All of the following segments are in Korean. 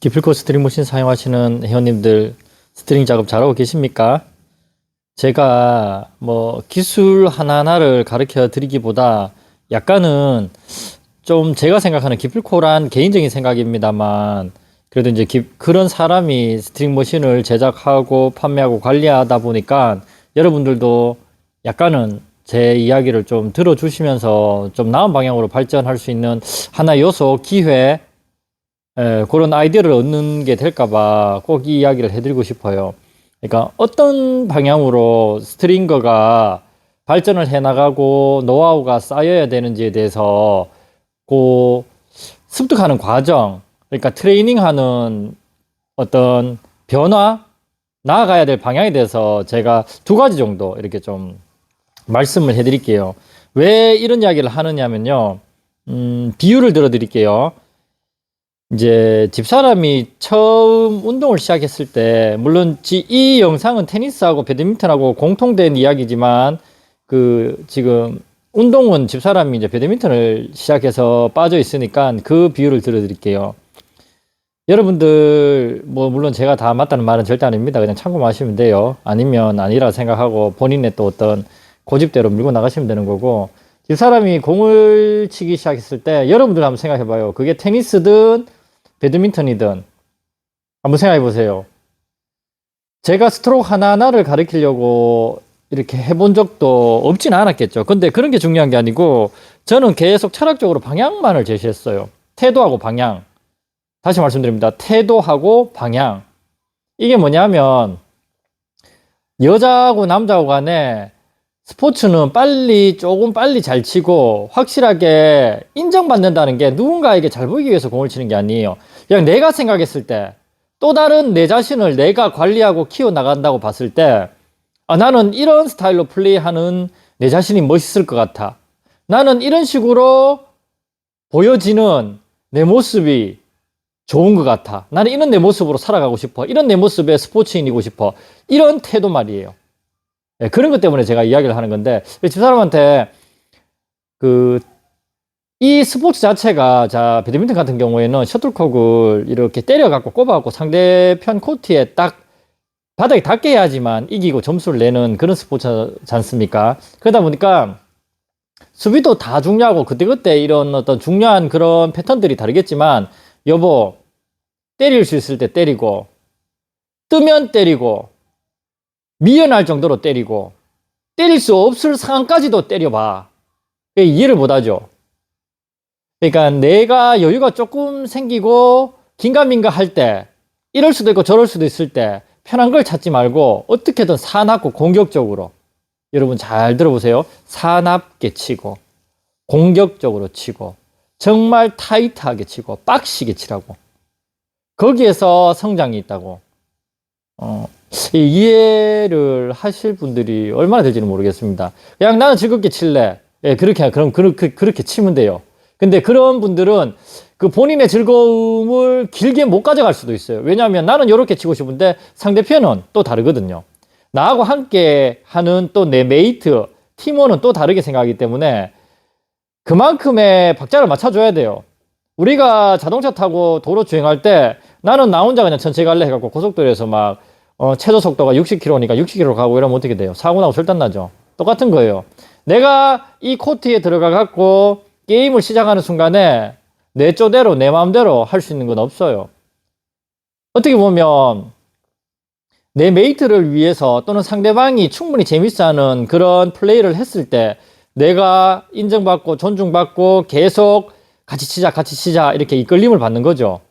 기필코 스트링 머신 사용하시는 회원님들 스트링 작업 잘하고 계십니까? 제가 뭐 기술 하나하나를 가르쳐 드리기보다 약간은 좀 제가 생각하는 기필코란 개인적인 생각입니다만 그래도 이제 기- 그런 사람이 스트링 머신을 제작하고 판매하고 관리하다 보니까 여러분들도 약간은 제 이야기를 좀 들어주시면서 좀 나은 방향으로 발전할 수 있는 하나의 요소, 기회, 에, 그런 아이디어를 얻는 게 될까봐 꼭 이 이야기를 해드리고 싶어요. 그러니까 어떤 방향으로 스트링거가 발전을 해나가고 노하우가 쌓여야 되는지에 대해서 그 습득하는 과정, 그러니까 트레이닝하는 어떤 변화, 나아가야 될 방향에 대해서 제가 두 가지 정도 이렇게 좀 말씀을 해드릴게요. 왜 이런 이야기를 하느냐면요. 음, 비유를 들어드릴게요. 이제 집사람이 처음 운동을 시작했을 때, 물론 지- 이 영상은 테니스하고 배드민턴하고 공통된 이야기지만, 그, 지금, 운동은 집사람이 이제 배드민턴을 시작해서 빠져 있으니까 그 비유를 들어드릴게요. 여러분들, 뭐, 물론 제가 다 맞다는 말은 절대 아닙니다. 그냥 참고하시면 돼요. 아니면 아니라 생각하고 본인의 또 어떤 고집대로 밀고 나가시면 되는 거고, 집사람이 공을 치기 시작했을 때, 여러분들 한번 생각해 봐요. 그게 테니스든, 배드민턴이든 한번 생각해 보세요. 제가 스트로크 하나하나를 가르치려고 이렇게 해본 적도 없진 않았겠죠. 근데 그런 게 중요한 게 아니고 저는 계속 철학적으로 방향만을 제시했어요. 태도하고 방향. 다시 말씀드립니다. 태도하고 방향. 이게 뭐냐면 여자하고 남자하고 간에 스포츠는 빨리 조금 빨리 잘 치고 확실하게 인정받는다는 게 누군가에게 잘 보이기 위해서 공을 치는 게 아니에요. 그냥 내가 생각했을 때 또 다른 내 자신을 내가 관리하고 키워 나간다고 봤을 때 아, 나는 이런 스타일로 플레이하는 내 자신이 멋있을 것 같아. 나는 이런 식으로 보여지는 내 모습이 좋은 것 같아. 나는 이런 내 모습으로 살아가고 싶어. 이런 내 모습의 스포츠인이고 싶어. 이런 태도 말이에요. 예, 그런 것 때문에 제가 이야기를 하는 건데, 집사람한테 그, 이 스포츠 자체가, 자, 배드민턴 같은 경우에는 셔틀콕을 이렇게 때려갖고 꼽아갖고 상대편 코트에 딱 바닥에 닿게 해야지만 이기고 점수를 내는 그런 스포츠지 않습니까? 그러다 보니까 수비도 다 중요하고 그때그때 이런 어떤 중요한 그런 패턴들이 다르겠지만, 여보, 때릴 수 있을 때 때리고, 뜨면 때리고, 미연할 정도로 때리고 때릴 수 없을 상황까지도 때려봐. 이해를 못하죠. 그러니까 내가 여유가 조금 생기고 긴가민가 할 때 이럴 수도 있고 저럴 수도 있을 때 편한 걸 찾지 말고 어떻게든 사납고 공격적으로 여러분 잘 들어보세요. 사납게 치고 공격적으로 치고 정말 타이트하게 치고 빡시게 치라고. 거기에서 성장이 있다고. 어, 이 이해를 하실 분들이 얼마나 될지는 모르겠습니다. 그냥 나는 즐겁게 칠래. 예, 그렇게, 그럼 그렇게, 그렇게 치면 돼요. 근데 그런 분들은 그 본인의 즐거움을 길게 못 가져갈 수도 있어요. 왜냐하면 나는 이렇게 치고 싶은데 상대편은 또 다르거든요. 나하고 함께 하는 또 내 메이트, 팀원은 또 다르게 생각하기 때문에 그만큼의 박자를 맞춰줘야 돼요. 우리가 자동차 타고 도로 주행할 때 나는 나 혼자 그냥 천천히 갈래 해갖고 고속도로에서 막 어, 최저 속도가 60km니까 60km 가고 이러면 어떻게 돼요? 사고 나고 절단 나죠. 똑같은 거예요. 내가 이 코트에 들어가 갖고 게임을 시작하는 순간에 내 쪼대로 내 마음대로 할 수 있는 건 없어요. 어떻게 보면 내 메이트를 위해서 또는 상대방이 충분히 재밌어하는 그런 플레이를 했을 때 내가 인정받고 존중받고 계속 같이 치자 같이 치자 이렇게 이끌림을 받는 거죠.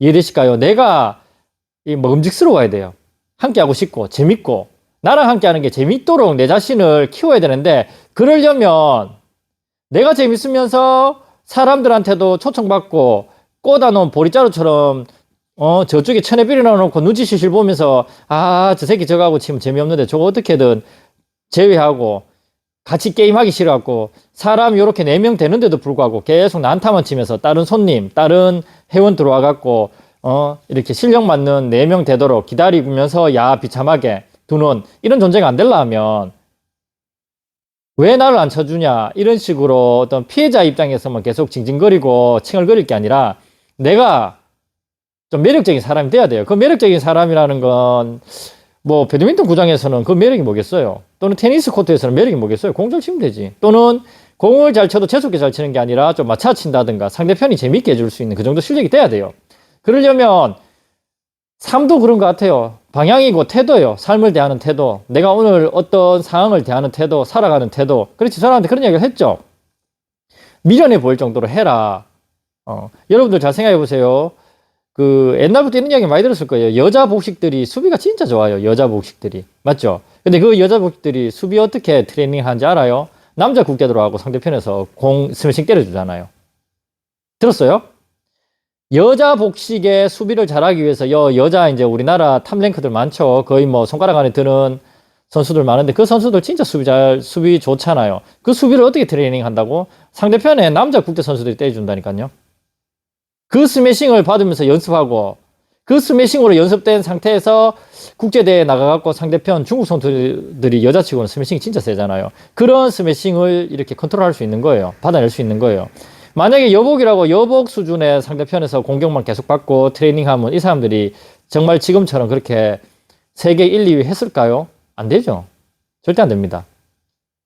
이해되실까요? 내가 이 먹음직스러워야 돼요. 함께 하고 싶고 재밌고 나랑 함께 하는 게 재밌도록 내 자신을 키워야 되는데 그러려면 내가 재밌으면서 사람들한테도 초청받고 꽂아놓은 보리자루처럼 어 저쪽에 천에 비리 넣어놓고 눈치 실실 보면서 아 저 새끼 저거하고 치면 재미없는데 저거 어떻게든 제외하고 같이 게임하기 싫어갖고 사람 요렇게 네 명 되는데도 불구하고 계속 난타만 치면서 다른 손님 다른 회원 들어와갖고 어 이렇게 실력 맞는 네 명 되도록 기다리면서 야 비참하게 두는 이런 존재가 안 되려면 왜 나를 안 쳐주냐 이런 식으로 어떤 피해자 입장에서만 계속 징징거리고 칭얼거릴 게 아니라 내가 좀 매력적인 사람이 돼야 돼요. 그 매력적인 사람이라는 건 뭐 배드민턴 구장에서는 그 매력이 뭐겠어요? 또는 테니스 코트에서는 매력이 뭐겠어요? 공 잘 치면 되지. 또는 공을 잘 쳐도 재수없게 잘 치는 게 아니라 좀 맞춰 친다든가 상대편이 재밌게 해줄 수 있는 그 정도 실력이 돼야 돼요. 그러려면 삶도 그런 것 같아요. 방향이고 태도요. 삶을 대하는 태도. 내가 오늘 어떤 상황을 대하는 태도, 살아가는 태도. 그렇지. 사람한테 그런 이야기를 했죠. 미련해 보일 정도로 해라. 어, 여러분들 잘 생각해 보세요. 그 옛날부터 이런 이야기 많이 들었을 거예요. 여자 복식들이 수비가 진짜 좋아요. 여자 복식들이. 맞죠? 근데 그 여자 복식들이 수비 어떻게 트레이닝 하는지 알아요? 남자 국대들하고 상대편에서 공 스매싱 때려주잖아요. 들었어요? 여자 복식의 수비를 잘하기 위해서 여, 여자 이제 우리나라 탑랭크들 많죠. 거의 뭐 손가락 안에 드는 선수들 많은데 그 선수들 진짜 수비 잘 수비 좋잖아요. 그 수비를 어떻게 트레이닝 한다고? 상대편에 남자 국대 선수들이 때려준다니까요. 그 스매싱을 받으면서 연습하고 그 스매싱으로 연습된 상태에서 국제대회에 나가갖고 상대편 중국 선수들이 여자치고는 스매싱이 진짜 세잖아요. 그런 스매싱을 이렇게 컨트롤할 수 있는 거예요. 받아낼 수 있는 거예요. 만약에 여복이라고 여복 수준의 상대편에서 공격만 계속 받고 트레이닝하면 이 사람들이 정말 지금처럼 그렇게 세계 1, 2위 했을까요? 안 되죠. 절대 안 됩니다.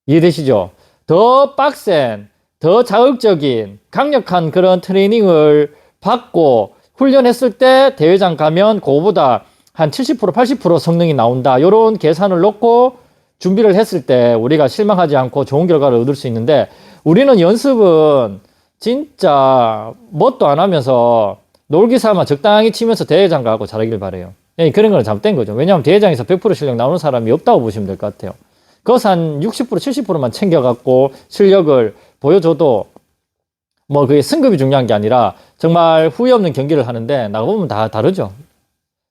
이해되시죠? 더 빡센, 더 자극적인, 강력한 그런 트레이닝을 받고 훈련했을 때 대회장 가면 그거보다 한 70%, 80% 성능이 나온다. 이런 계산을 놓고 준비를 했을 때 우리가 실망하지 않고 좋은 결과를 얻을 수 있는데 우리는 연습은 진짜 뭣도 안 하면서 놀기 삼아 적당히 치면서 대회장 가고 잘하길 바래요. 예, 그런 거는 잘못된 거죠. 왜냐하면 대회장에서 100% 실력 나오는 사람이 없다고 보시면 될 것 같아요. 그것은 한 60%, 70%만 챙겨갖고 실력을 보여줘도 뭐 그게 승급이 중요한 게 아니라 정말 후회 없는 경기를 하는데 나가보면 다 다르죠.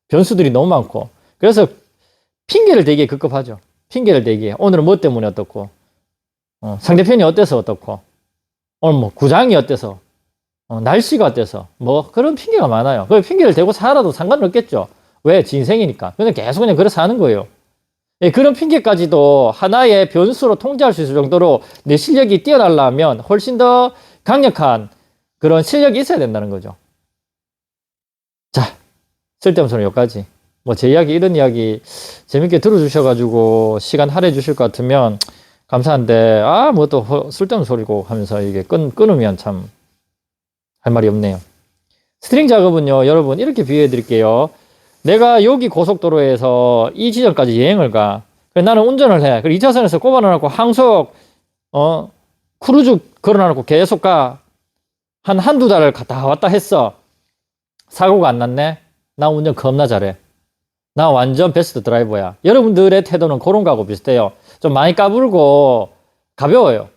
변수들이 너무 많고. 그래서 핑계를 대기에 급급하죠. 핑계를 대기에. 오늘은 뭐 때문에 어떻고, 어, 상대편이 어때서 어떻고, 오늘 뭐 구장이 어때서, 어, 날씨가 어때서, 뭐 그런 핑계가 많아요. 그 핑계를 대고 살아도 상관은 없겠죠. 왜? 지 인생이니까. 그냥 계속 그냥 그래 사는 거예요. 예, 그런 핑계까지도 하나의 변수로 통제할 수 있을 정도로 내 실력이 뛰어나려면 훨씬 더 강력한 그런 실력이 있어야 된다는 거죠. 자, 쓸데없는 소리 여기까지. 뭐 제 이야기 이런 이야기 재밌게 들어주셔가지고 시간 할애해 주실 것 같으면 감사한데 아 뭐 또 쓸데없는 소리고 하면서 이게 끊, 끊으면 참 할 말이 없네요. 스트링 작업은요 여러분 이렇게 비유해 드릴게요. 내가 여기 고속도로에서 이 지점까지 여행을 가. 그래, 나는 운전을 해. 그리고 2차선에서 꼽아놓고 항속, 어, 크루즈 걸어놔놓고 계속 가. 한 한두 달을 갔다 왔다 했어. 사고가 안 났네? 나 운전 겁나 잘해. 나 완전 베스트 드라이버야. 여러분들의 태도는 그런 거하고 비슷해요. 좀 많이 까불고 가벼워요.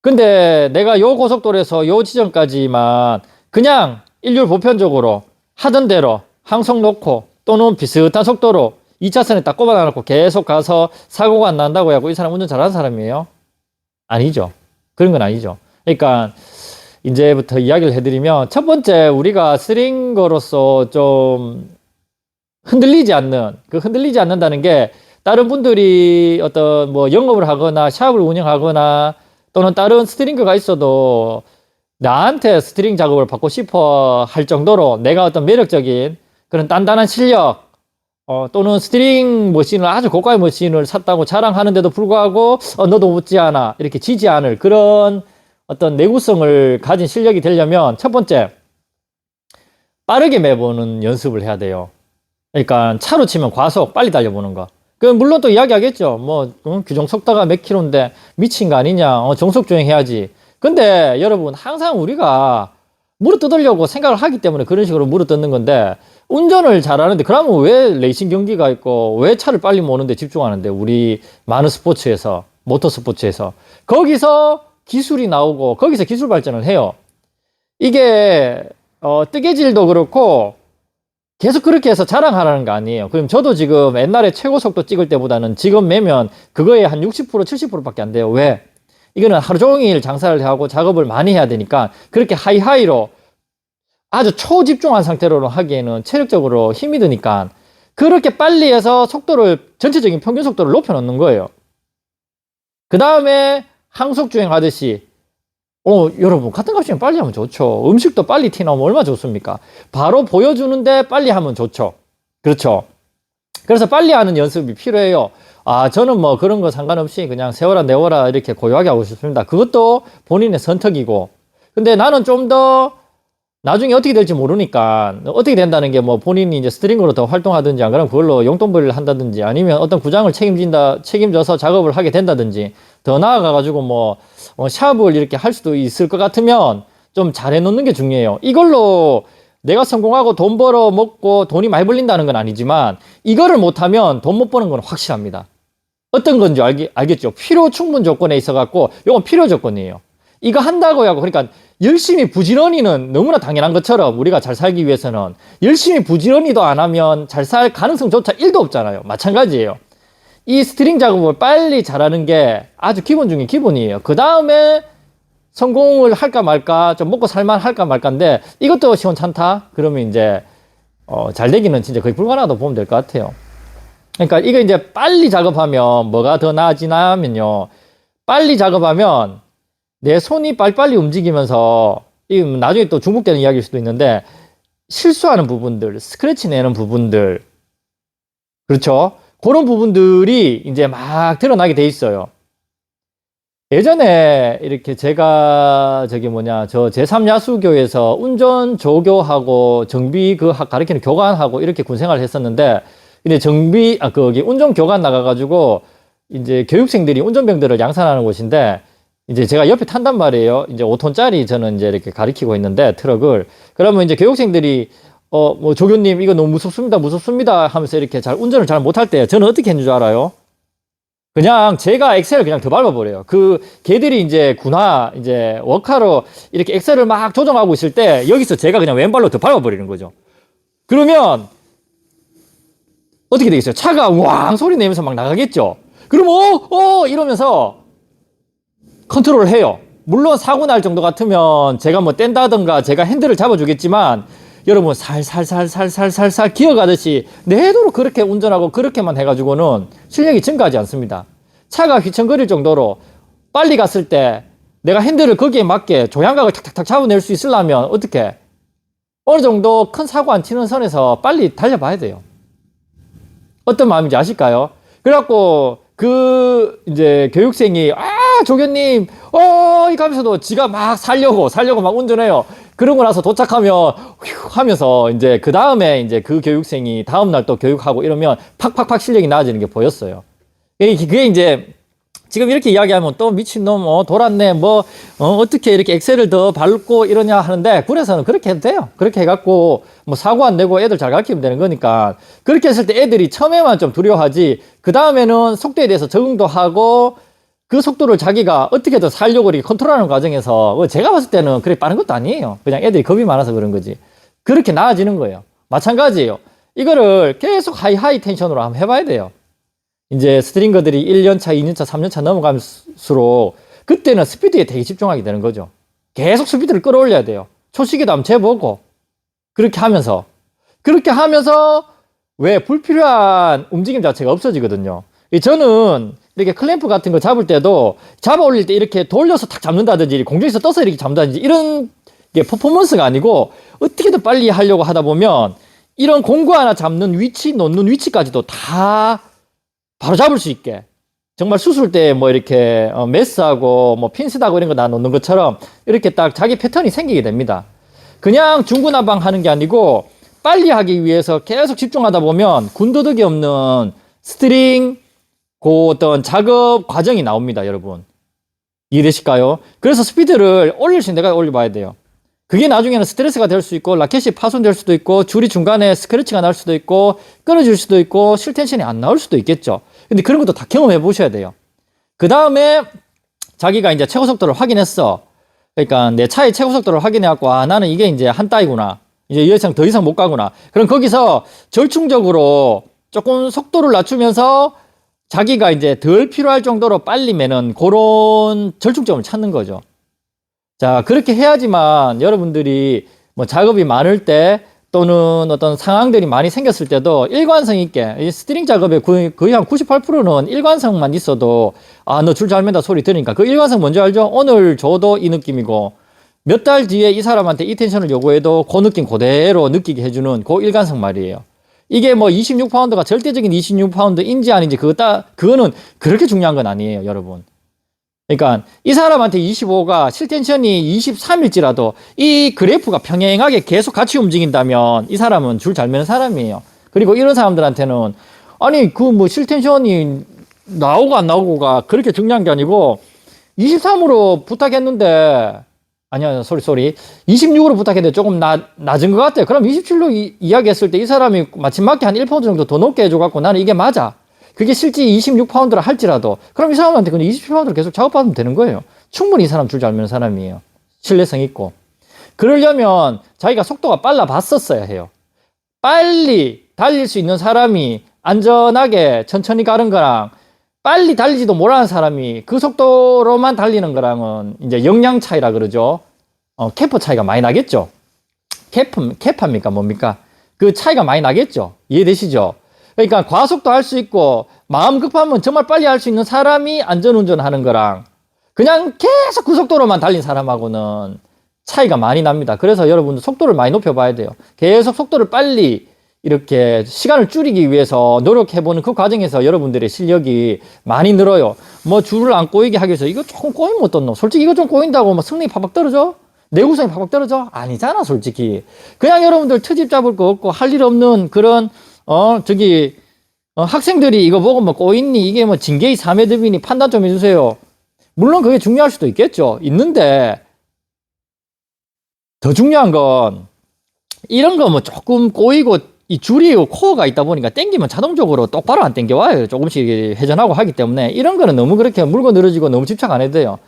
근데 내가 요 고속도로에서 요 지점까지만 그냥 일률 보편적으로 하던 대로 항속 놓고 또는 비슷한 속도로 2차선에 딱 꼽아놔놓고 계속 가서 사고가 안 난다고 하고 이 사람 운전 잘하는 사람이에요? 아니죠. 그런 건 아니죠. 그러니까 이제부터 이야기를 해드리면 첫 번째 우리가 스링거로서 좀 흔들리지 않는 그 흔들리지 않는다는 게 다른 분들이 어떤 뭐 영업을 하거나 샵을 운영하거나 또는 다른 스트링거가 있어도 나한테 스트링 작업을 받고 싶어 할 정도로 내가 어떤 매력적인 그런 단단한 실력 어, 또는 스트링 머신을 아주 고가의 머신을 샀다고 자랑하는데도 불구하고 어, 너도 못지 않아 이렇게 지지 않을 그런 어떤 내구성을 가진 실력이 되려면 첫 번째 빠르게 매보는 연습을 해야 돼요. 그러니까 차로 치면 과속 빨리 달려보는 거. 그 물론 또 이야기하겠죠. 뭐 음, 규정 속도가 몇 킬로인데 미친 거 아니냐. 어, 정속 주행해야지. 근데 여러분 항상 우리가 물어 뜯으려고 생각을 하기 때문에 그런 식으로 물어 뜯는 건데 운전을 잘하는데 그러면 왜 레이싱 경기가 있고 왜 차를 빨리 모는데 집중하는데 우리 많은 스포츠에서 모터 스포츠에서 거기서 기술이 나오고 거기서 기술 발전을 해요. 이게 어, 뜨개질도 그렇고 계속 그렇게 해서 자랑하라는 거 아니에요. 그럼 저도 지금 옛날에 최고 속도 찍을 때보다는 지금 매면 그거에 한 60% 70%밖에 안 돼요. 왜? 이거는 하루 종일 장사를 하고 작업을 많이 해야 되니까 그렇게 하이하이로 아주 초집중한 상태로 하기에는 체력적으로 힘이 드니까 그렇게 빨리 해서 속도를 전체적인 평균 속도를 높여 놓는 거예요. 그 다음에 항속 주행 하듯이 어, 여러분, 같은 값이면 빨리 하면 좋죠. 음식도 빨리 티 나오면 얼마나 좋습니까? 바로 보여주는데 빨리 하면 좋죠. 그렇죠. 그래서 빨리 하는 연습이 필요해요. 아, 저는 뭐 그런 거 상관없이 그냥 세워라, 내워라 이렇게 고요하게 하고 싶습니다. 그것도 본인의 선택이고. 근데 나는 좀 더 나중에 어떻게 될지 모르니까 어떻게 된다는 게 뭐 본인이 이제 스트링으로 더 활동하든지 안 그러면 그걸로 용돈벌이를 한다든지 아니면 어떤 구장을 책임진다, 책임져서 작업을 하게 된다든지 더 나아가 가지고 뭐 어, 샵을 이렇게 할 수도 있을 것 같으면 좀 잘해 놓는 게 중요해요. 이걸로 내가 성공하고 돈 벌어 먹고 돈이 많이 벌린다는 건 아니지만 이거를 못하면 돈 못 버는 건 확실합니다. 어떤 건지 알겠죠? 필요 충분 조건에 있어 갖고 이건 필요 조건이에요. 이거 한다고 하고 그러니까 열심히 부지런히는 너무나 당연한 것처럼 우리가 잘 살기 위해서는 열심히 부지런히도 안 하면 잘 살 가능성조차 1도 없잖아요. 마찬가지예요. 이 스트링 작업을 빨리 잘하는 게 아주 기본 중에 기본이에요. 그 다음에 성공을 할까 말까, 좀 먹고 살만 할까 말까인데 이것도 시원찮다? 그러면 이제 어, 잘 되기는 진짜 거의 불가능하다고 보면 될 것 같아요. 그러니까 이거 이제 빨리 작업하면 뭐가 더 나아지냐면요. 빨리 작업하면 내 손이 빨리빨리 움직이면서 이 나중에 또 중복되는 이야기일 수도 있는데 실수하는 부분들, 스크래치 내는 부분들, 그렇죠? 그런 부분들이 이제 막 드러나게 돼 있어요. 예전에 이렇게 제가 저기 뭐냐 저 제3야수교에서 운전 조교하고 정비 그 학- 가르치는 교관하고 이렇게 군 생활을 했었는데 근데 정비 아 거기 운전 교관 나가가지고 이제 교육생들이 운전병들을 양산하는 곳인데 이제 제가 옆에 탄단 말이에요. 이제 5톤짜리 저는 이제 이렇게 가리키고 있는데 트럭을 그러면 이제 교육생들이 어 뭐 조교님 이거 너무 무섭습니다 무섭습니다 하면서 이렇게 잘 운전을 잘 못할 때 저는 어떻게 했는 줄 알아요? 그냥 제가 엑셀을 그냥 더 밟아버려요. 그 걔들이 이제 군화 이제 워카로 이렇게 엑셀을 막 조정하고 있을 때 여기서 제가 그냥 왼발로 더 밟아버리는 거죠. 그러면 어떻게 되겠어요? 차가 왕 소리 내면서 막 나가겠죠. 그럼 어, 어 이러면서 컨트롤을 해요. 물론 사고 날 정도 같으면 제가 뭐 뗀다든가 제가 핸들을 잡아주겠지만 여러분 살살살살살살살 기어가듯이 내도록 그렇게 운전하고 그렇게만 해가지고는 실력이 증가하지 않습니다. 차가 휘청거릴 정도로 빨리 갔을 때 내가 핸들을 거기에 맞게 조향각을 탁탁탁 잡아낼 수 있으려면 어떻게 어느 정도 큰 사고 안 치는 선에서 빨리 달려봐야 돼요. 어떤 마음인지 아실까요? 그래갖고 그 이제 교육생이 아 조교님 어 이가면서도 지가 막 살려고 살려고 막 운전해요. 그러고 나서 도착하면 휴 하면서 이제 그 다음에 이제 그 교육생이 다음 날 또 교육하고 이러면 팍팍팍 실력이 나아지는 게 보였어요. 그게 이제 지금 이렇게 이야기하면 또 미친놈, 어, 돌았네, 뭐, 어, 어떻게 이렇게 엑셀을 더 밟고 이러냐 하는데, 군에서는 그렇게 해도 돼요. 그렇게 해갖고, 뭐, 사고 안 내고 애들 잘 가르치면 되는 거니까, 그렇게 했을 때 애들이 처음에만 좀 두려워하지, 그 다음에는 속도에 대해서 적응도 하고, 그 속도를 자기가 어떻게든 살려고 이렇게 컨트롤하는 과정에서, 뭐 제가 봤을 때는 그렇게 빠른 것도 아니에요. 그냥 애들이 겁이 많아서 그런 거지. 그렇게 나아지는 거예요. 마찬가지예요. 이거를 계속 하이하이 텐션으로 한번 해봐야 돼요. 이제 스트링거들이 1년차, 2년차, 3년차 넘어갈수록 그때는 스피드에 되게 집중하게 되는 거죠. 계속 스피드를 끌어올려야 돼요. 초시계도 한번 재보고 그렇게 하면서 그렇게 하면서 왜 불필요한 움직임 자체가 없어지거든요. 이 저는 이렇게 클램프 같은 거 잡을 때도 잡아 올릴 때 이렇게 돌려서 탁 잡는다든지 공중에서 떠서 이렇게 잡는다든지 이런 게 퍼포먼스가 아니고 어떻게든 빨리 하려고 하다 보면 이런 공구 하나 잡는 위치, 놓는 위치까지도 다 바로 잡을 수 있게 정말 수술 때 뭐 이렇게 어, 메스하고 뭐 핀셋하고 이런 거 다 놓는 것처럼 이렇게 딱 자기 패턴이 생기게 됩니다. 그냥 중구난방 하는 게 아니고 빨리 하기 위해서 계속 집중하다 보면 군더더기 없는 스트링 그 어떤 작업 과정이 나옵니다, 여러분. 이해되실까요? 그래서 스피드를 올릴 수 있는 데가 올려봐야 돼요. 그게 나중에는 스트레스가 될 수 있고 라켓이 파손될 수도 있고 줄이 중간에 스크래치가 날 수도 있고 끊어질 수도 있고 실텐션이 안 나올 수도 있겠죠. 근데 그런 것도 다 경험해 보셔야 돼요. 그 다음에 자기가 이제 최고 속도를 확인했어. 그러니까 내 차의 최고 속도를 확인해갖고 아 나는 이게 이제 한 따이구나. 이제 이 이상 더 이상 못 가구나. 그럼 거기서 절충적으로 조금 속도를 낮추면서 자기가 이제 덜 필요할 정도로 빨리 매는 그런 절충점을 찾는 거죠. 자, 그렇게 해야지만 여러분들이 뭐 작업이 많을 때 또는 어떤 상황들이 많이 생겼을 때도 일관성 있게 이 스트링 작업의 거의, 거의 한 98%는 일관성만 있어도 아 너 줄 잘 맨다 소리 들으니까 그 일관성 뭔지 알죠? 오늘 줘도 이 느낌이고 몇 달 뒤에 이 사람한테 이 텐션을 요구해도 그 느낌 그대로 느끼게 해주는 그 일관성 말이에요. 이게 뭐 26파운드가 절대적인 26파운드인지 아닌지 그거 따, 그거는 그렇게 중요한 건 아니에요, 여러분. 그러니까 이 사람한테 25가 실텐션이 23일지라도 이 그래프가 평행하게 계속 같이 움직인다면 이 사람은 줄 잘 매는 사람이에요. 그리고 이런 사람들한테는 아니 그 뭐 실텐션이 나오고 안 나오고가 그렇게 중요한 게 아니고 23으로 부탁했는데 아니야 소리 소리 26으로 부탁했는데 조금 나, 낮은 것 같아요. 그럼 27로 이, 이야기했을 때 이 사람이 마침 맞게 한 1파운드 정도 더 높게 해줘갖고 나는 이게 맞아. 그게 실제 26파운드라 할지라도 그럼 이 사람한테 그냥 27파운드를 계속 작업받으면 되는 거예요. 충분히 이 사람 줄잘 매는 사람이에요. 신뢰성 있고. 그러려면 자기가 속도가 빨라 봤었어야 해요. 빨리 달릴 수 있는 사람이 안전하게 천천히 가는 거랑 빨리 달리지도 못하는 사람이 그 속도로만 달리는 거랑은 이제 역량 차이라 그러죠. 어, 캐퍼 차이가 많이 나겠죠. 캐프, 캐파입니까? 뭡니까? 그 차이가 많이 나겠죠. 이해되시죠? 그러니까 과속도 할 수 있고 마음 급하면 정말 빨리 할 수 있는 사람이 안전운전 하는 거랑 그냥 계속 그 속도로만 달린 사람하고는 차이가 많이 납니다. 그래서 여러분들 속도를 많이 높여봐야 돼요. 계속 속도를 빨리 이렇게 시간을 줄이기 위해서 노력해보는 그 과정에서 여러분들의 실력이 많이 늘어요. 뭐 줄을 안 꼬이게 하기 위해서 이거 조금 꼬이면 어떻노? 솔직히 이거 좀 꼬인다고 뭐 승리 팍팍 떨어져? 내구성이 팍팍 떨어져? 아니잖아, 솔직히. 그냥 여러분들 트집 잡을 거 없고 할 일 없는 그런, 어, 저기, 어, 학생들이 이거 보고 뭐 꼬있니? 이게 뭐 징계의 3회듭이니 판단 좀 해주세요. 물론 그게 중요할 수도 있겠죠. 있는데, 더 중요한 건, 이런 거 뭐 조금 꼬이고 이 줄이 코어가 있다 보니까 땡기면 자동적으로 똑바로 안 땡겨와요. 조금씩 회전하고 하기 때문에 이런 거는 너무 그렇게 물고 늘어지고 너무 집착 안 해도 돼요.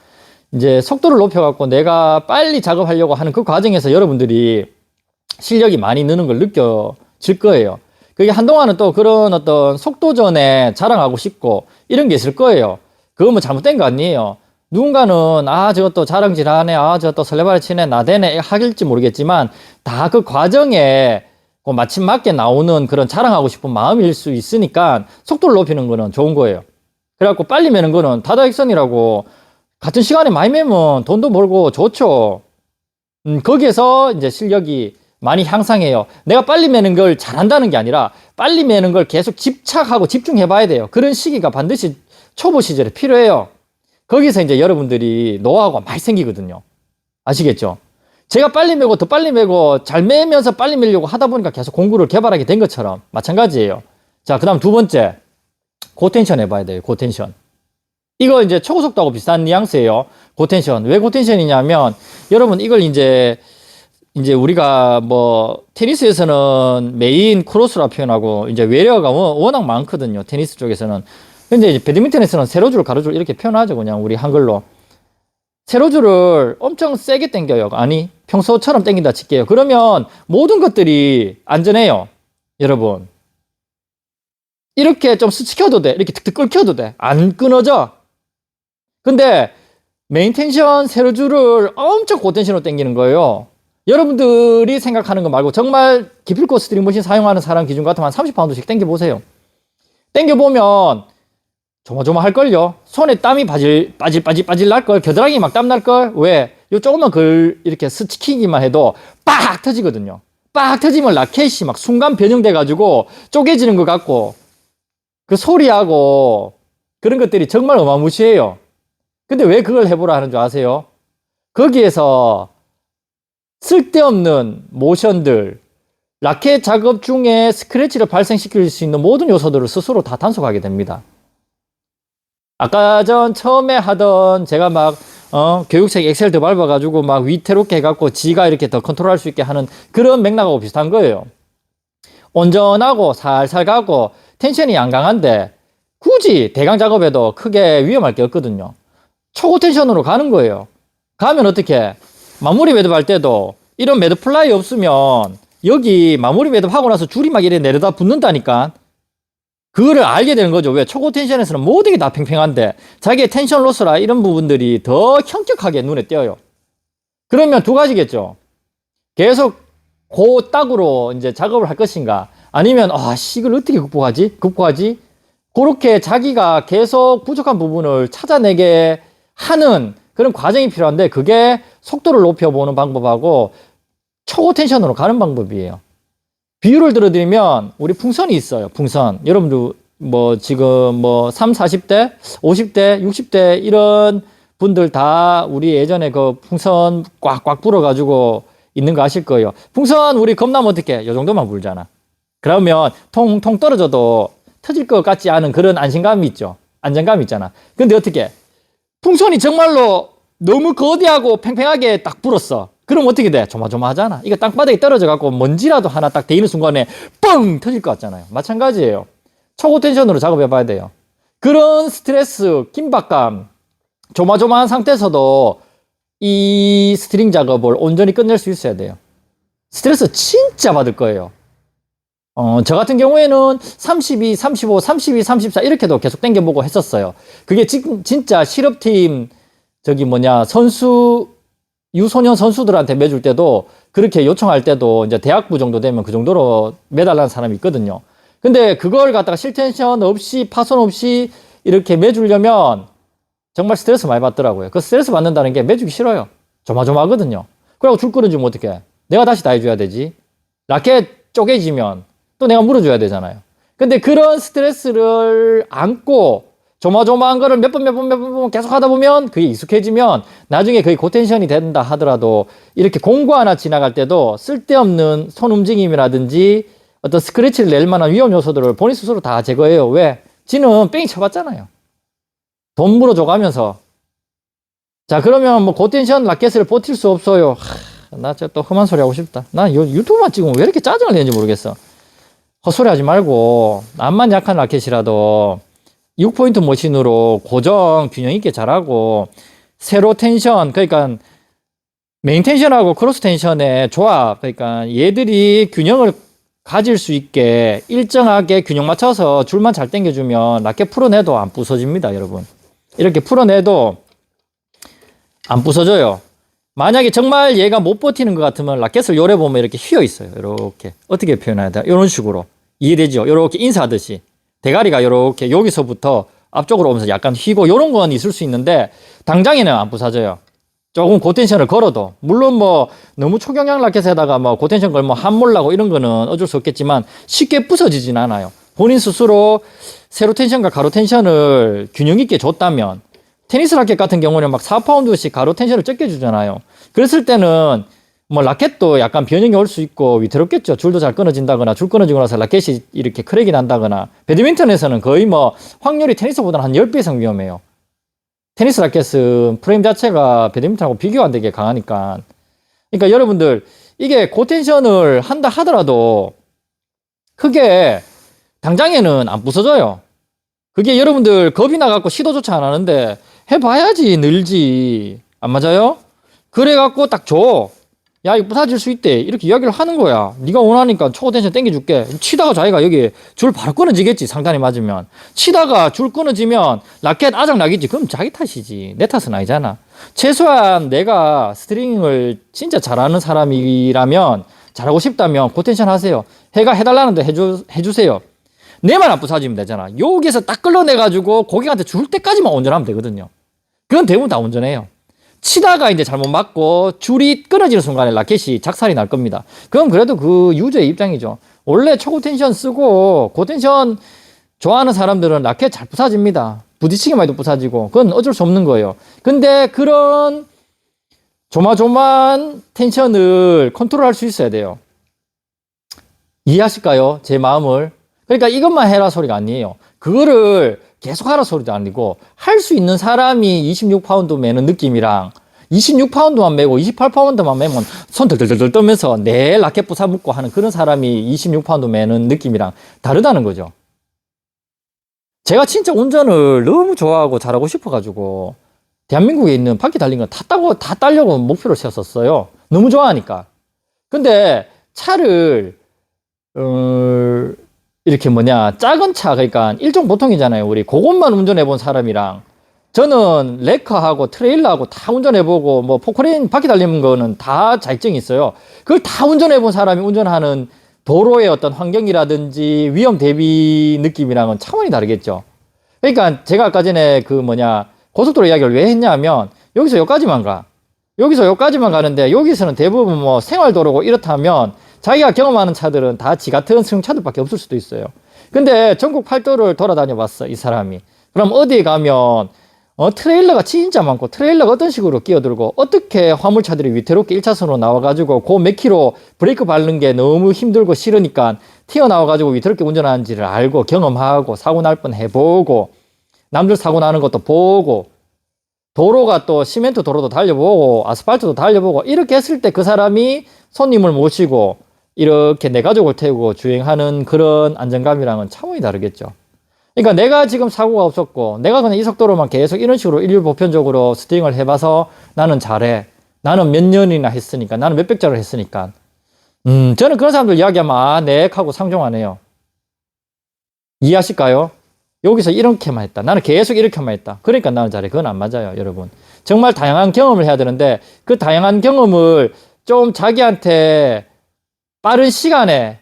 이제 속도를 높여갖고 내가 빨리 작업하려고 하는 그 과정에서 여러분들이 실력이 많이 느는 걸 느껴질 거예요. 그게 한동안은 또 그런 어떤 속도전에 자랑하고 싶고 이런 게 있을 거예요. 그거 뭐 잘못된 거 아니에요. 누군가는 아 저것도 자랑질 하네 아 저것도 설레발 치네 나대네 하길지 모르겠지만 다 그 과정에 그 마침 맞게 나오는 그런 자랑하고 싶은 마음일 수 있으니까 속도를 높이는 거는 좋은 거예요. 그래갖고 빨리 매는 거는 다다익선이라고 같은 시간에 많이 매면 돈도 벌고 좋죠. 음, 거기에서 이제 실력이 많이 향상해요. 내가 빨리 매는 걸 잘한다는 게 아니라 빨리 매는 걸 계속 집착하고 집중해 봐야 돼요. 그런 시기가 반드시 초보 시절에 필요해요. 거기서 이제 여러분들이 노하우가 많이 생기거든요. 아시겠죠? 제가 빨리 매고 더 빨리 매고 잘 매면서 빨리 매려고 하다 보니까 계속 공구를 개발하게 된 것처럼 마찬가지예요. 자, 그 다음 두 번째. 고텐션 해봐야 돼요. 고텐션. 이거 이제 초고속도하고 비슷한 뉘앙스예요. 고텐션. 왜 고텐션이냐면 여러분 이걸 이제 이제 우리가 뭐 테니스에서는 메인 크로스라 표현하고 이제 외려가 워- 워낙 많거든요. 테니스 쪽에서는. 근데 배드민턴에서는 세로줄 가로줄 이렇게 표현하죠. 그냥 우리 한글로. 세로줄을 엄청 세게 당겨요. 아니, 평소처럼 당긴다 칠게요. 그러면 모든 것들이 안전해요. 여러분. 이렇게 좀 스치켜도 돼. 이렇게 득득 끓여도 돼. 안 끊어져. 근데 메인 텐션 세로줄을 엄청 고텐션으로 당기는 거예요. 여러분들이 생각하는 거 말고 정말 기필코 스트링머신 사용하는 사람 기준 같으면 한 30파운드씩 당겨보세요. 당겨보면 조마조마할걸요. 손에 땀이 바질, 빠질, 빠질, 빠질 날걸. 겨드랑이 막 땀 날걸. 왜? 요 조금만 걸 이렇게 스치키기만 해도 빡 터지거든요. 빡 터지면 라켓이 막 순간 변형돼가지고 쪼개지는 것 같고 그 소리하고 그런 것들이 정말 어마무시해요. 근데 왜 그걸 해보라 하는 줄 아세요? 거기에서 쓸데없는 모션들, 라켓 작업 중에 스크래치를 발생시킬 수 있는 모든 요소들을 스스로 다 단속하게 됩니다. 아까 전 처음에 하던 제가 막 어, 교육책 엑셀 더 밟아가지고 막 위태롭게 해갖고 지가 이렇게 더 컨트롤할 수 있게 하는 그런 맥락하고 비슷한 거예요. 온전하고 살살 가고 텐션이 안 강한데 굳이 대강 작업에도 크게 위험할 게 없거든요. 초고 텐션으로 가는 거예요. 가면 어떻게 마무리 매듭할 때도 이런 매듭 플라이 없으면 여기 마무리 매듭하고 나서 줄이 막 이래 내려다 붙는다니까. 그거를 알게 되는 거죠. 왜? 초고 텐션에서는 모든 게 다 팽팽한데 자기의 텐션 로스라 이런 부분들이 더 현격하게 눈에 띄어요. 그러면 두 가지겠죠. 계속 그 딱으로 이제 작업을 할 것인가 아니면 아 씨, 이걸 어떻게 극복하지 극복하지 그렇게 자기가 계속 부족한 부분을 찾아내게 하는 그런 과정이 필요한데 그게 속도를 높여보는 방법하고 초고 텐션으로 가는 방법이에요. 비유를 들어드리면 우리 풍선이 있어요. 풍선. 여러분들 뭐 지금 뭐 3, 40대, 50대, 60대 이런 분들 다 우리 예전에 그 풍선 꽉꽉 불어가지고 있는 거 아실 거예요. 풍선 우리 겁나면 어떻게? 요 정도만 불잖아. 그러면 통통 떨어져도 터질 것 같지 않은 그런 안심감이 있죠. 안정감이 있잖아. 근데 어떻게? 풍선이 정말로 너무 거대하고 팽팽하게 딱 불었어. 그럼 어떻게 돼? 조마조마하잖아. 이거 땅바닥에 떨어져 갖고 먼지라도 하나 딱 데이는 순간에 뻥 터질 것 같잖아요. 마찬가지예요. 초고 텐션으로 작업해 봐야 돼요. 그런 스트레스, 긴박감, 조마조마한 상태에서도 이 스트링 작업을 온전히 끝낼 수 있어야 돼요. 스트레스 진짜 받을 거예요. 어, 저 같은 경우에는 32, 35, 32, 34 이렇게도 계속 땡겨보고 했었어요. 그게 지, 진짜 실업팀 저기 뭐냐 선수 유소년 선수들한테 매줄 때도 그렇게 요청할 때도 이제 대학부 정도 되면 그 정도로 매달라는 사람이 있거든요. 근데 그걸 갖다가 실텐션 없이 파손 없이 이렇게 매주려면 정말 스트레스 많이 받더라고요. 그 스트레스 받는다는 게 매주기 싫어요. 조마조마하거든요. 그리고 줄 끊어주면 어떡해? 내가 다시 다 해줘야 되지. 라켓 쪼개지면 또 내가 물어줘야 되잖아요. 근데 그런 스트레스를 안고 조마조마한 거를 몇 번, 몇 번, 몇 번 계속 하다 보면 그게 익숙해지면 나중에 거의 고텐션이 된다 하더라도 이렇게 공구 하나 지나갈 때도 쓸데없는 손 움직임이라든지 어떤 스크래치를 낼 만한 위험 요소들을 본인 스스로 다 제거해요. 왜? 지는 뺑이 쳐봤잖아요. 돈 물어줘가면서. 자, 그러면 뭐 고텐션 라켓을 버틸 수 없어요. 나 진짜 또 험한 소리 하고 싶다. 나 요- 유튜브만 찍으면 왜 이렇게 짜증을 내는지 모르겠어. 헛소리 하지 말고, 암만 약한 라켓이라도 6포인트 머신으로 고정 균형 있게 잘하고, 세로 텐션, 그러니까 메인 텐션하고 크로스 텐션의 조합, 그러니까 얘들이 균형을 가질 수 있게 일정하게 균형 맞춰서 줄만 잘 당겨주면 라켓 풀어내도 안 부서집니다, 여러분. 이렇게 풀어내도 안 부서져요. 만약에 정말 얘가 못 버티는 것 같으면 라켓을 요래 보면 이렇게 휘어 있어요. 이렇게 어떻게 표현해야 돼? 이런 식으로 이해되죠? 이렇게 인사하듯이 대가리가 이렇게 여기서부터 앞쪽으로 오면서 약간 휘고 이런 건 있을 수 있는데 당장에는 안 부서져요. 조금 고텐션을 걸어도 물론 뭐 너무 초경량 라켓에다가 뭐 고텐션 걸면 함몰나고 이런 거는 어쩔 수 없겠지만 쉽게 부서지진 않아요. 본인 스스로 세로 텐션과 가로 텐션을 균형 있게 줬다면 테니스 라켓 같은 경우는 막 4파운드씩 가로 텐션을 적게 주잖아요. 그랬을 때는 뭐 라켓도 약간 변형이 올 수 있고 위태롭겠죠. 줄도 잘 끊어진다거나 줄 끊어지고 나서 라켓이 이렇게 크랙이 난다거나 배드민턴에서는 거의 뭐 확률이 테니스보다는 한 10배 이상 위험해요. 테니스 라켓은 프레임 자체가 배드민턴하고 비교 안 되게 강하니까. 그러니까 여러분들 이게 고텐션을 한다 하더라도 크게 당장에는 안 부서져요. 그게 여러분들 겁이 나갖고 시도조차 안 하는데 해봐야지 늘지 안 맞아요? 그래갖고 딱 줘. 야 이거 부서질 수 있대 이렇게 이야기를 하는 거야. 네가 원하니까 초고 텐션 땡겨줄게. 치다가 자기가 여기 줄 바로 끊어지겠지 상단에 맞으면. 치다가 줄 끊어지면 라켓 아작 나겠지. 그럼 자기 탓이지. 내 탓은 아니잖아. 최소한 내가 스트링을 진짜 잘하는 사람이라면 잘하고 싶다면 고텐션 하세요. 해가 해달라는데 해주, 해주세요. 내만 안 부서지면 되잖아. 여기서 딱 끌어내가지고 고객한테 줄 때까지만 온전하면 되거든요. 그건 대부분 다 온전해요. 치다가 이제 잘못 맞고 줄이 끊어지는 순간에 라켓이 작살이 날 겁니다. 그럼 그래도 그 유저의 입장이죠. 원래 초고 텐션 쓰고 고텐션 좋아하는 사람들은 라켓 잘 부서집니다. 부딪히기만 해도 부서지고 그건 어쩔 수 없는 거예요. 근데 그런 조마조마한 텐션을 컨트롤할 수 있어야 돼요. 이해하실까요? 제 마음을. 그러니까 이것만 해라 소리가 아니에요. 그거를 계속 하라 소리도 아니고 할 수 있는 사람이 26파운드 매는 느낌이랑 26파운드만 매고 28파운드만 매면 손 덜덜덜 떨면서 내 라켓 부사 묶고 하는 그런 사람이 26파운드 매는 느낌이랑 다르다는 거죠. 제가 진짜 운전을 너무 좋아하고 잘하고 싶어가지고 대한민국에 있는 바퀴 달린 거다 따고 다 따려고 목표를 세웠었어요. 너무 좋아하니까. 근데 차를 어, 이렇게 뭐냐 작은 차 그러니까 일종 보통이잖아요. 우리 그것만 운전해 본 사람이랑 저는 레커하고 트레일러하고 다 운전해 보고 뭐 포크레인 바퀴 달리는 거는 다 자격증이 있어요. 그걸 다 운전해 본 사람이 운전하는 도로의 어떤 환경이라든지 위험 대비 느낌이랑은 차원이 다르겠죠. 그러니까 제가 아까 전에 그 뭐냐 고속도로 이야기를 왜 했냐면 여기서 여기까지만 가. 여기서 여기까지만 가는데 여기서는 대부분 뭐 생활도로고 이렇다면 자기가 경험하는 차들은 다 지 같은 승차들밖에 없을 수도 있어요. 근데 전국 팔도를 돌아다녀 봤어 이 사람이. 그럼 어디에 가면 어, 트레일러가 진짜 많고 트레일러가 어떤 식으로 끼어들고 어떻게 화물차들이 위태롭게 1차선으로 나와가지고 그몇 킬로 브레이크 밟는 게 너무 힘들고 싫으니까 튀어나와가지고 위태롭게 운전하는지를 알고 경험하고 사고 날 뻔 해보고 남들 사고 나는 것도 보고 도로가 또 시멘트 도로도 달려보고 아스팔트도 달려보고 이렇게 했을 때 그 사람이 손님을 모시고 이렇게 내 가족을 태우고 주행하는 그런 안정감이랑은 차원이 다르겠죠. 그러니까 내가 지금 사고가 없었고 내가 그냥 이 속도로만 계속 이런 식으로 일일 보편적으로 스팅을 해봐서 나는 잘해. 나는 몇 년이나 했으니까 나는 몇백 자를 했으니까. 음, 저는 그런 사람들 이야기하면 아, 네 하고 상종하네요. 이해하실까요? 여기서 이렇게만 했다. 나는 계속 이렇게만 했다. 그러니까 나는 잘해. 그건 안 맞아요, 여러분. 정말 다양한 경험을 해야 되는데 그 다양한 경험을 좀 자기한테 빠른 시간에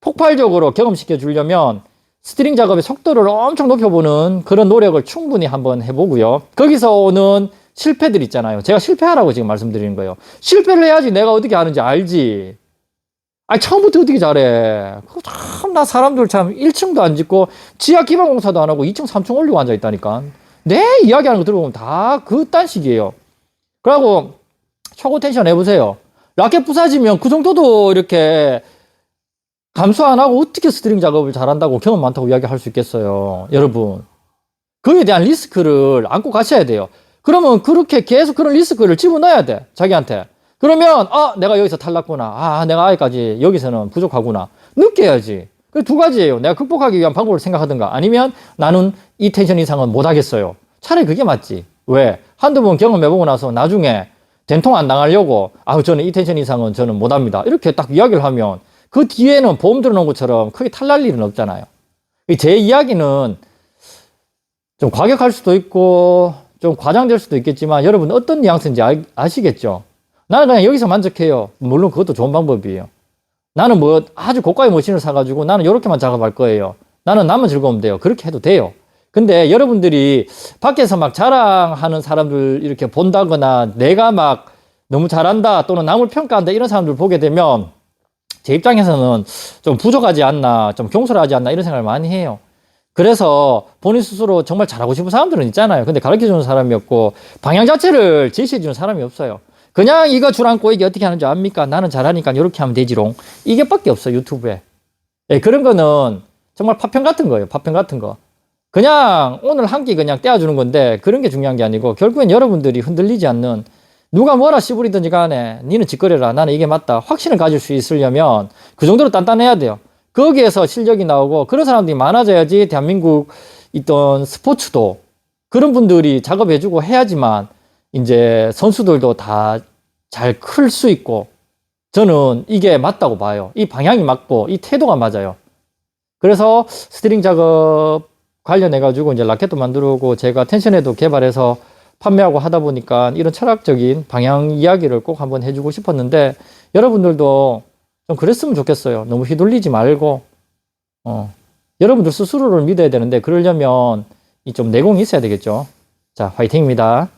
폭발적으로 경험시켜 주려면 스트링 작업의 속도를 엄청 높여보는 그런 노력을 충분히 한번 해보고요. 거기서 오는 실패들 있잖아요. 제가 실패하라고 지금 말씀드리는 거예요. 실패를 해야지 내가 어떻게 하는지 알지. 아니, 처음부터 어떻게 잘해. 참, 나 사람들 참 1층도 안 짓고 지하 기반 공사도 안 하고 2층, 3층 올리고 앉아 있다니까. 내 이야기하는 거 들어보면 다 그딴 식이에요. 그러고 초고 텐션 해보세요. 라켓 부사지면 그 정도도 이렇게 감수 안 하고 어떻게 스트링 작업을 잘한다고 경험 많다고 이야기할 수 있겠어요. 여러분. 그에 대한 리스크를 안고 가셔야 돼요. 그러면 그렇게 계속 그런 리스크를 집어넣어야 돼. 자기한테. 그러면, 아, 내가 여기서 탈났구나. 아, 내가 아직까지 여기서는 부족하구나. 느껴야지. 그 두 가지예요. 내가 극복하기 위한 방법을 생각하든가 아니면 나는 이 텐션 이상은 못 하겠어요. 차라리 그게 맞지. 왜? 한두 번 경험해보고 나서 나중에 된통 안 당하려고, 아, 저는 이 텐션 이상은 저는 못 합니다. 이렇게 딱 이야기를 하면 그 뒤에는 보험 들어놓은 것처럼 크게 탈날 일은 없잖아요. 제 이야기는 좀 과격할 수도 있고 좀 과장될 수도 있겠지만 여러분 어떤 뉘앙스인지 아, 아시겠죠? 나는 그냥 여기서 만족해요. 물론 그것도 좋은 방법이에요. 나는 뭐 아주 고가의 머신을 사가지고 나는 이렇게만 작업할 거예요. 나는 나만 즐거우면 돼요. 그렇게 해도 돼요. 근데 여러분들이 밖에서 막 자랑하는 사람들 이렇게 본다거나 내가 막 너무 잘한다 또는 남을 평가한다 이런 사람들 보게 되면 제 입장에서는 좀 부족하지 않나, 좀 경솔하지 않나 이런 생각을 많이 해요. 그래서 본인 스스로 정말 잘하고 싶은 사람들은 있잖아요. 근데 가르쳐 주는 사람이 없고 방향 자체를 제시해 주는 사람이 없어요. 그냥 이거 줄 안고 이게 어떻게 하는지 압니까? 나는 잘하니까 이렇게 하면 되지롱. 이게밖에 없어 유튜브에. 예, 그런 거는 정말 파편 같은 거예요. 파편 같은 거. 그냥 오늘 한 끼 그냥 떼어주는 건데 그런 게 중요한 게 아니고 결국엔 여러분들이 흔들리지 않는 누가 뭐라 씨부리든지 간에 니는 짓거려라 나는 이게 맞다 확신을 가질 수 있으려면 그 정도로 단단해야 돼요. 거기에서 실력이 나오고 그런 사람들이 많아져야지 대한민국 있던 스포츠도 그런 분들이 작업해주고 해야지만 이제 선수들도 다 잘 클 수 있고 저는 이게 맞다고 봐요. 이 방향이 맞고 이 태도가 맞아요. 그래서 스트링 작업 관련해 가지고 이제 라켓도 만들고 제가 텐션에도 개발해서 판매하고 하다 보니까 이런 철학적인 방향 이야기를 꼭 한번 해주고 싶었는데 여러분들도 좀 그랬으면 좋겠어요. 너무 휘둘리지 말고 어, 여러분들 스스로를 믿어야 되는데 그러려면 이 좀 내공이 있어야 되겠죠. 자, 화이팅입니다.